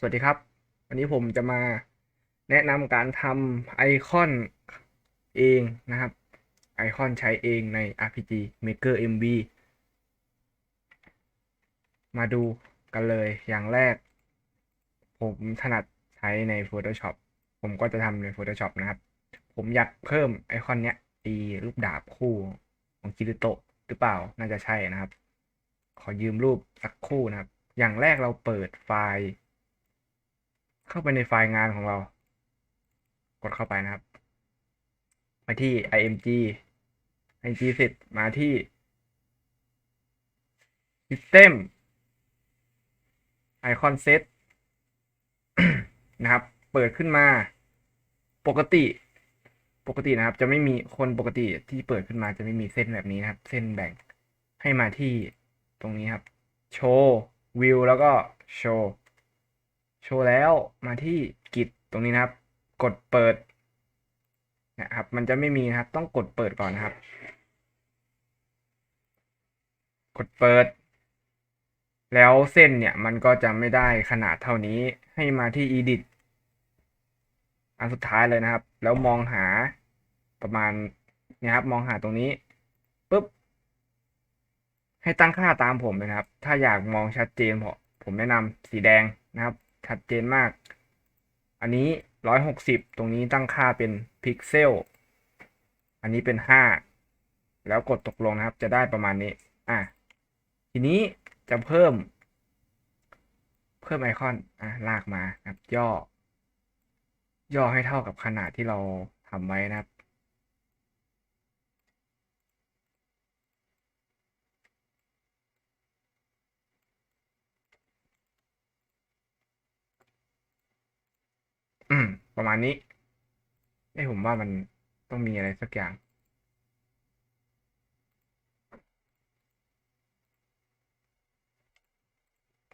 สวัสดีครับ วันนี้ผมจะมาแนะนำการทำไอคอนเองนะครับ ไอคอนใช้เองใน RPG Maker MV มาดูกันเลยอย่างแรก ผมถนัดใช้ใน Photoshop ผมก็จะทำใน Photoshop นะครับ ผมอยากเพิ่มไอคอนเนี้ยอีรูปดาบคู่ของคิริโตะหรือเปล่าน่าจะใช่นะครับ ขอยืมรูปสักคู่นะครับ อย่างแรกเราเปิดไฟล์ เข้าไปในไฟล์งานของเรา กดเข้าไปนะครับ มาที่ img img เสร็จมาที่ system icon set นะครับ เปิดขึ้นมา ปกติ ปกตินะครับ จะไม่มีคนปกติที่เปิดขึ้นมาจะไม่มีเส้นแบบนี้นะครับ เส้นแบ่งให้มาที่ตรงนี้ครับ โชว์วิวแล้วก็โชว์ โชว์แล้วมาที่กิจตรงนี้นะครับ กดเปิดนะครับ มันจะไม่มีนะครับ ต้องกดเปิดก่อนนะครับ กดเปิด แล้วเส้นเนี่ยมันก็จะไม่ได้ขนาดเท่านี้ให้มาที่ edit อันสุดท้ายเลยนะครับ แล้วมองหาประมาณเนี่ยครับ มองหาตรงนี้ปุ๊บ ให้ตั้งค่าตามผมเลยนะครับ ถ้าอยากมองชัดเจนผมผมแนะนำสีแดงนะครับ ชัดเจนมาก อันนี้ร้อยหกสิบตรงนี้ตั้งค่าเป็นพิกเซล อันนี้เป็นห้าแล้วกดตกลงนะครับ จะได้ประมาณนี้ อะ ทีนี้จะเพิ่ม เพิ่มไอคอน อะ ลากมาครับ ย่อ ย่อให้เท่ากับขนาดที่เราทำไว้นะครับ อืม ประมาณนี้ไอ้ผมว่ามันต้องมีอะไรสักอย่าง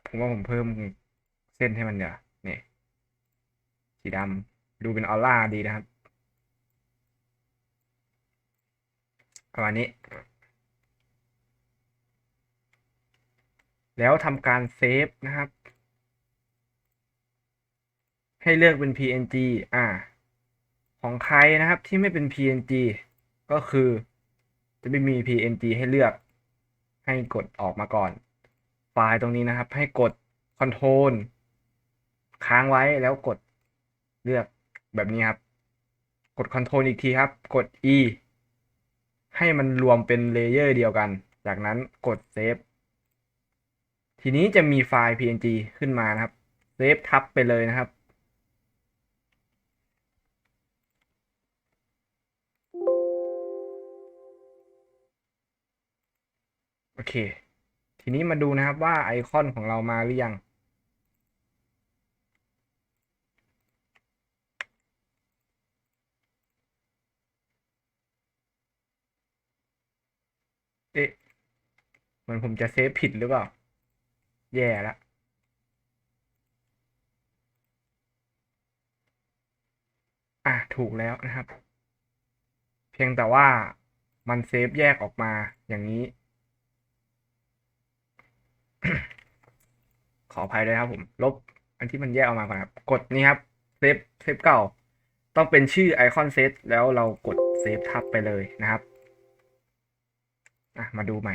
ผมว่าผมเพิ่มเส้นให้มันเดี๋ยวนี่สีดำดูเป็นออร่าดีนะครับประมาณนี้ แล้วทำการเซฟนะครับ ให้เลือกเป็น PNG อ่า ของใครนะครับที่ไม่เป็น PNG ก็คือจะไม่มี PNG ให้เลือก ให้กดออกมาก่อน ไฟล์ตรงนี้นะครับ ให้กด Control ค้างไว้แล้วกดเลือกแบบนี้ครับ กด Control อีกทีครับ กด E ให้มันรวมเป็นเลเยอร์เดียวกัน จากนั้นกด Save ทีนี้จะมีไฟล์ PNG ขึ้นมานะครับ เซฟทับไปเลยนะครับ เค ทีนี้มาดูนะครับว่าไอคอนของเรามาหรือยัง เอ๊ะเหมือนผมจะเซฟผิดหรือเปล่า แย่และอะถูกแล้วนะครับ เพียงแต่ว่ามันเซฟแยกออกมาอย่างนี้ ขออภัยด้วยครับผม ลบอันที่มันแยกออกมาก่อนครับ กดนี้ครับเซฟเซฟเก่า ต้องเป็นชื่อไอคอนเซตแล้วเรากดเซฟทับไปเลยนะครับอะมาดูใหม่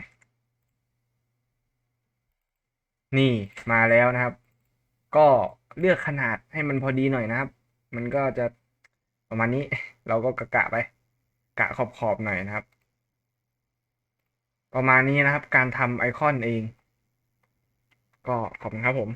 นี่มาแล้วนะครับ ก็เลือกขนาดให้มันพอดีหน่อยนะครับ มันก็จะประมาณนี้ เราก็กะกะไป กะขอบขอบหน่อยนะครับ ประมาณนี้นะครับ การทำไอคอนเอง ก็ขอบคุณครับผม